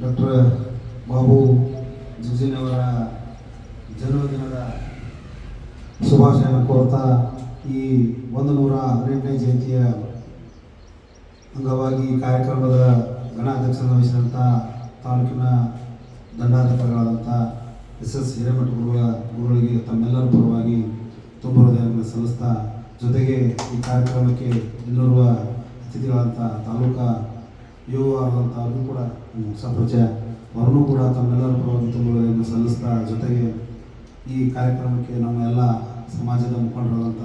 Doctor Babu ಜುಜಿನವರ ಜನ್ಮದಿನದ ಶುಭಾಶಯನ ಕೋರ್ತಾ ಈ ಒಂದು ನೂರ ಹದಿನೆಂಟನೇ ಜಯಂತಿಯ ಅಂಗವಾಗಿ ಕಾರ್ಯಕ್ರಮದ ಗಣಾಧ್ಯಕ್ಷರನ್ನು ವಹಿಸಿದಂಥ ತಾಲೂಕಿನ ದಂಡಾಧಿಕಾರಿಗಳಾದಂಥ ಎಸ್ ಎಸ್ ಹಿರೇಮಠ ಗುರುಗಳ ಗುರುಗಳಿಗೆ ತಮ್ಮೆಲ್ಲರ ಪರವಾಗಿ ತುಂಬ ಹೃದಯವನ್ನು ಸಲ್ಲಿಸ್ತಾ ಜೊತೆಗೆ ಈ ಕಾರ್ಯಕ್ರಮಕ್ಕೆ ಇನ್ನೋರ್ವ ಅತಿಥಿಗಳಾದಂಥ ತಾಲೂಕಾ ಯುವ ಆದಂಥ ಅವರು ಕೂಡ ಹೊಸ ಅವರನ್ನು ಕೂಡ ತಮ್ಮೆಲ್ಲರ ಹೃದಯವನ್ನು ಸಲ್ಲಿಸ್ತಾ ಜೊತೆಗೆ ಈ ಕಾರ್ಯಕ್ರಮಕ್ಕೆ ನಮ್ಮ ಎಲ್ಲ ಸಮಾಜದ ಮುಖಂಡರಾದಂಥ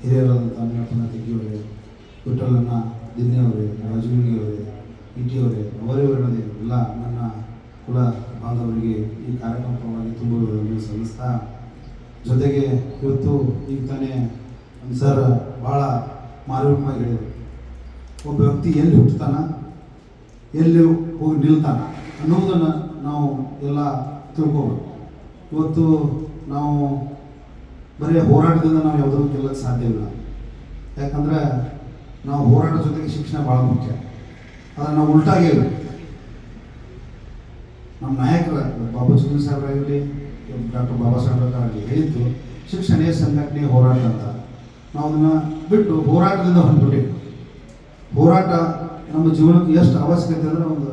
ಹಿರಿಯರಾದಂಥ ಅಣ್ಣಪ್ಪನ ತೆಗ್ಗಿಯವರೇ ವಿಠಲನ್ನ ದಿನ್ನೆಯವರೇ ರಾಜುವಿಯವರೇ ಇಟಿಯವರೇ ಅವರೇ ಅವರದೇ ಎಲ್ಲ ನನ್ನ ಕುಲ ಬಾಂಧವರಿಗೆ ಈ ಕಾರ್ಯಕ್ರಮವಾಗಿ ತುಂಬುವುದನ್ನು ತುಂಬ ಸಲ್ಲಿಸ್ತಾ ಜೊತೆಗೆ ಇವತ್ತು ಈಗ ತಾನೇ ಸರ್, ಭಾಳ ಮಾರ್ಮಿಕವಾಗಿ ಹೇಳಿದರು. ಒಬ್ಬ ವ್ಯಕ್ತಿ ಎಲ್ಲಿ ಹುಟ್ಟುತ್ತಾನ? ಎಲ್ಲಿ ಹೋಗಿ ನಿಲ್ತಾನ? ಅನ್ನೋದನ್ನು ನಾವು ಎಲ್ಲ ತಿಳ್ಕೋಬೇಕು. ಇವತ್ತು ನಾವು ಬರೀ ಹೋರಾಟದಿಂದ ನಾವು ಯಾವುದೂ ಗೆಲ್ಲಕ್ಕೆ ಇಲ್ಲ. ಯಾಕಂದ್ರೆ ನಾವು ಹೋರಾಟ ಜೊತೆಗೆ ಶಿಕ್ಷಣ ಭಾಳ ಮುಖ್ಯ. ಆದರೆ ನಾವು ಉಲ್ಟಾಗಿ ನಮ್ಮ ನಾಯಕರ, ಬಾಬು ಚಂದ್ರ ಸಾಹೇಬ್ರಾಗಲಿ, ಡಾಕ್ಟರ್ ಬಾಬಾ ಸಾಹೇಬ್ ಆಗಲಿ ಹೇಳಿದ್ದು ಶಿಕ್ಷಣ ಸಂಘಟನೆ ಹೋರಾಟ ಅಂತ. ನಾವು ಅದನ್ನು ಬಿಟ್ಟು ಹೋರಾಟದಿಂದ ಹೊಂದ್ಬಿಟ್ಟಿವಿ ಹೋರಾಟ ನಮ್ಮ ಜೀವನಕ್ಕೆ ಎಷ್ಟು ಅವಶ್ಯಕತೆ ಅಂದರೆ ಒಂದು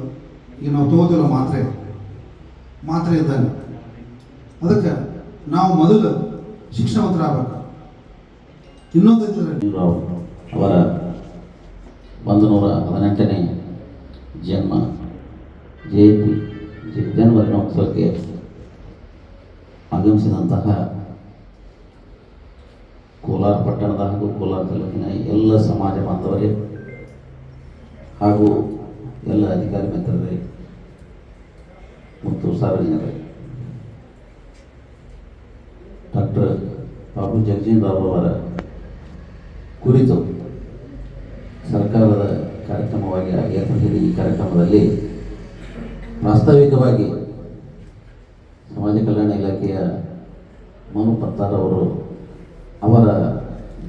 ಈಗ ನಾವು ತಗೋತಿಲ್ಲ ಮಾತ್ರೆ. ಮಾತ್ರೆ ಇದ್ದಾನೆ. ಅದಕ್ಕೆ ನಾವು ಮೊದಲು ಶಿಕ್ಷಣವಂತರಾಗಬೇಕು. ಇನ್ನೊಂದು ರಾವ್ ಅವರ ಒಂದು ನೂರ ಹದಿನೆಂಟನೇ ಜನ್ಮ ಜಯಂತಿ ಜನ್ಮದ ಜನ್ಮ ದಿನೋತ್ಸವಕ್ಕೆ ಆಗಮಿಸಿದಂತಹ ಕೋಲಾರ ಪಟ್ಟಣದ ಹಾಗೂ ಕೋಲಾರ ತಾಲೂಕಿನ ಎಲ್ಲ ಸಮಾಜ ಬಾಂಧವರೇ ಹಾಗೂ ಎಲ್ಲ ಅಧಿಕಾರಿ ಮಿತ್ರರೇ, ಮತ್ತು ಸಾರ್ವಜನಿಕರೇ, ಡಾಕ್ಟರ್ ಬಾಬು ಜಗಜೀನ್ ರಾವ್ ಅವರ ಕುರಿತು ಸರ್ಕಾರದ ಕಾರ್ಯಕ್ರಮವಾಗಿ ಏರ್ಪಡಿಸಿದ ಈ ಕಾರ್ಯಕ್ರಮದಲ್ಲಿ ವಾಸ್ತವಿಕವಾಗಿ ಸಮಾಜ ಕಲ್ಯಾಣ ಇಲಾಖೆಯ ಮನು ಪತ್ತಾರ್ ಅವರು ಅವರ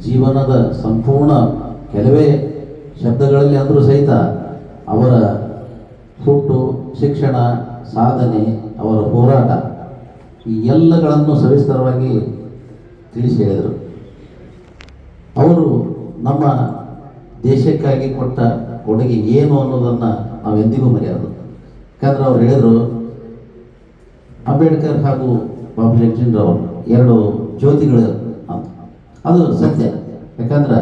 ಜೀವನದ ಸಂಪೂರ್ಣ ಕೆಲವೇ ಶಬ್ದಗಳಲ್ಲಿ ಅಂದರೂ ಸಹಿತ ಅವರ ಹುಟ್ಟು, ಶಿಕ್ಷಣ, ಸಾಧನೆ, ಅವರ ಹೋರಾಟ ಈ ಎಲ್ಲಗಳನ್ನು ಸವಿಸ್ತರವಾಗಿ ತಿಳಿಸಿ ಹೇಳಿದರು. ಅವರು ನಮ್ಮ ದೇಶಕ್ಕಾಗಿ ಕೊಟ್ಟ ಕೊಡುಗೆ ಏನು ಅನ್ನೋದನ್ನು ನಾವು ಎಂದಿಗೂ ಮರೆಯೋದು ಯಾಕಂದ್ರೆ ಅವ್ರು ಹೇಳಿದರು, ಅಂಬೇಡ್ಕರ್ ಹಾಗೂ ಬಾಬು ಜಗಜೀನ್ ರಾವ್, ಎರಡು ಜ್ಯೋತಿಗಳು ಅದು ಸತ್ಯ. ಯಾಕಂದ್ರೆ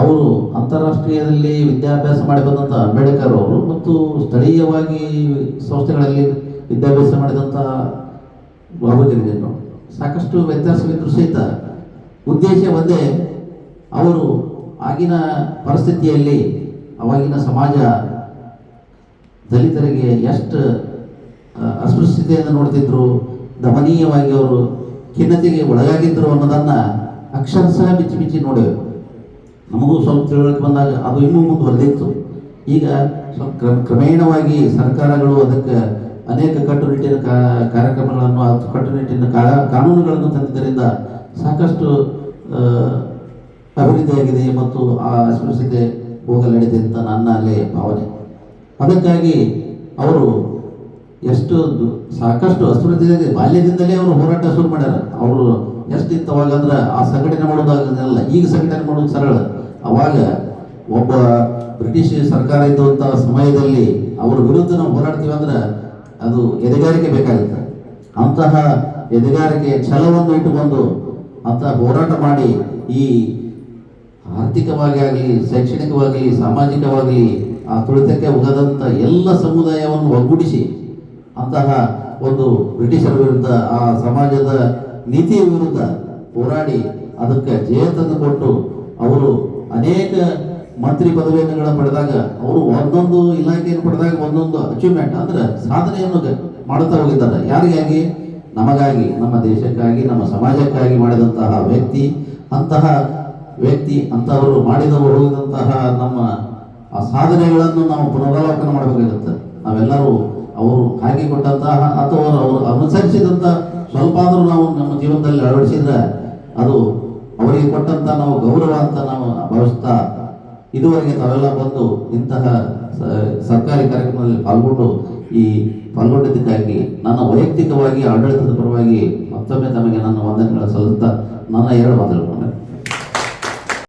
ಅವರು ಅಂತಾರಾಷ್ಟ್ರೀಯದಲ್ಲಿ ವಿದ್ಯಾಭ್ಯಾಸ ಮಾಡಿ ಬಂದಂಥ ಅಂಬೇಡ್ಕರ್ ಅವರು ಮತ್ತು ಸ್ಥಳೀಯವಾಗಿ ಸಂಸ್ಥೆಗಳಲ್ಲಿ ವಿದ್ಯಾಭ್ಯಾಸ ಮಾಡಿದಂಥ ಬಾಬು ಜಗಜೀನ್ ರಾವ್ ಸಾಕಷ್ಟು ವ್ಯತ್ಯಾಸವಿದ್ದರೂ ಸಹಿತ ಉದ್ದೇಶ ಒಂದೇ, ಅವರು ಆಗಿನ ಪರಿಸ್ಥಿತಿಯಲ್ಲಿ ಅವಾಗಿನ ಸಮಾಜ ದಲಿತರಿಗೆ ಎಷ್ಟು ಅಸ್ಪೃಶ್ಯತೆಯನ್ನು ನೋಡ್ತಿದ್ರು, ದಮನೀಯವಾಗಿ ಅವರು ಖಿನ್ನತೆಗೆ ಒಳಗಾಗಿದ್ದರು ಅನ್ನೋದನ್ನು ಅಕ್ಷರಶಃ ಬಿಚ್ಚಿ ಬಿಚ್ಚಿ ನೋಡೇವೆ ನಮಗೂ ಸ್ವಲ್ಪ ತಿಳುವಳಿಕೆ ಬಂದಾಗ ಅದು ಇನ್ನೂ ಮುಂದುವರೆದಿತ್ತು ಈಗ ಸ್ವಲ್ಪ ಕ್ರಮ ಕ್ರಮೇಣವಾಗಿ ಸರ್ಕಾರಗಳು ಅದಕ್ಕೆ ಅನೇಕ ಕಟ್ಟುನಿಟ್ಟಿನ ಕಾರ್ಯಕ್ರಮಗಳನ್ನು ಅಥವಾ ಕಟ್ಟುನಿಟ್ಟಿನ ಕಾನೂನುಗಳನ್ನು ತಂದಿದ್ದರಿಂದ ಸಾಕಷ್ಟು ಅಭಿವೃದ್ಧಿಯಾಗಿದೆ ಮತ್ತು ಆ ಅಸ್ಪೃಶ್ಯತೆ ಹೋಗಲಿದೆ ಅಂತ ನನ್ನ ಅಲ್ಲಿ ಭಾವನೆ. ಅದಕ್ಕಾಗಿ ಅವರು ಎಷ್ಟು ಸಾಕಷ್ಟು ಅಸ್ಪೃಶ್ಯತೆ ಬಾಲ್ಯದಿಂದಲೇ ಅವರು ಹೋರಾಟ ಶುರು ಮಾಡ್ಯಾರ. ಅವರು ಎಷ್ಟು ಇತ್ತು ಅವಾಗ ಅಂದ್ರೆ ಆ ಸಂಘಟನೆ ಮಾಡೋದಾಗಲ್ಲ ಈಗ ಸಂಘಟನೆ ಮಾಡೋದು ಸರಳ. ಅವಾಗ ಒಬ್ಬ ಬ್ರಿಟಿಷ್ ಸರ್ಕಾರ ಇದ್ದಂಥ ಸಮಯದಲ್ಲಿ ಅವ್ರ ವಿರುದ್ಧ ನಾವು ಹೋರಾಡ್ತೀವಿ ಅಂದ್ರೆ ಅದು ಎದೆಗಾರಿಕೆ ಬೇಕಾಗುತ್ತೆ. ಅಂತಹ ಎದೆಗಾರಿಕೆ ಛಲವನ್ನು ಇಟ್ಟುಕೊಂಡು ಅಂತಹ ಹೋರಾಟ ಮಾಡಿ ಈ ಆರ್ಥಿಕವಾಗಿ ಆಗಲಿ, ಶೈಕ್ಷಣಿಕವಾಗಲಿ, ಸಾಮಾಜಿಕವಾಗಲಿ ಆ ತುಳಿತಕ್ಕೆ ಹೋಗದಂಥ ಎಲ್ಲ ಸಮುದಾಯವನ್ನು ಒಗ್ಗೂಡಿಸಿ ಅಂತಹ ಒಂದು ಬ್ರಿಟಿಷರ ವಿರುದ್ಧ ಆ ಸಮಾಜದ ನೀತಿಯ ವಿರುದ್ಧ ಹೋರಾಡಿ ಅದಕ್ಕೆ ಜಯ ತಂದುಕೊಟ್ಟು ಅವರು ಅನೇಕ ಮಂತ್ರಿ ಪದವಿಯನ್ನು ಪಡೆದಾಗ ಅವರು ಒಂದೊಂದು ಇಲಾಖೆಯನ್ನು ಪಡೆದಾಗ ಒಂದೊಂದು ಅಚೀವ್ಮೆಂಟ್ ಅಂದ್ರೆ ಸಾಧನೆಯನ್ನು ಮಾಡುತ್ತಾ ಹೋಗಿದ್ದಾರೆ. ಯಾರಿಗಾಗಿ? ನಮಗಾಗಿ, ನಮ್ಮ ದೇಶಕ್ಕಾಗಿ, ನಮ್ಮ ಸಮಾಜಕ್ಕಾಗಿ ಮಾಡಿದಂತಹ ವ್ಯಕ್ತಿ, ಅಂತಹ ವ್ಯಕ್ತಿ ಅಂತವರು ಮಾಡಿದವರು ಹೋಗಿದಂತಹ ನಮ್ಮ ಆ ಸಾಧನೆಗಳನ್ನು ನಾವು ಪುನರಾವರ್ತನೆ ಮಾಡಬೇಕಾಗುತ್ತೆ. ನಾವೆಲ್ಲರೂ ಅವರು ಹಾಕಿಕೊಟ್ಟಂತಹ ಅಥವಾ ಅವರು ಅನುಸರಿಸಿದಂಥ ಸ್ವಲ್ಪ ಆದರೂ ನಾವು ನಮ್ಮ ಜೀವನದಲ್ಲಿ ಅಳವಡಿಸಿದ್ರೆ ಅದು ಅವರಿಗೆ ಕೊಟ್ಟಂತ ನಾವು ಗೌರವ ಅಂತ ನಾವು ಭಾವಿಸ್ತಾ ಇದುವರೆಗೆ ತಾವೆಲ್ಲ ಬಂದು ಇಂತಹ ಸರ್ಕಾರಿ ಕಾರ್ಯಕ್ರಮದಲ್ಲಿ ಪಾಲ್ಗೊಂಡು ಈ ಪಾಲ್ಗೊಂಡಿದ್ದಕ್ಕಾಗಿ ನನ್ನ ವೈಯಕ್ತಿಕವಾಗಿ ಆಡಳಿತದ ಪರವಾಗಿ ಮತ್ತೊಮ್ಮೆ ತಮಗೆ ನನ್ನ ವಂದನೆಗಳ ಸಲ್ಲಿಸುತ್ತಾ ನನ್ನ ಎರಡು ಮಾತುಗಳು.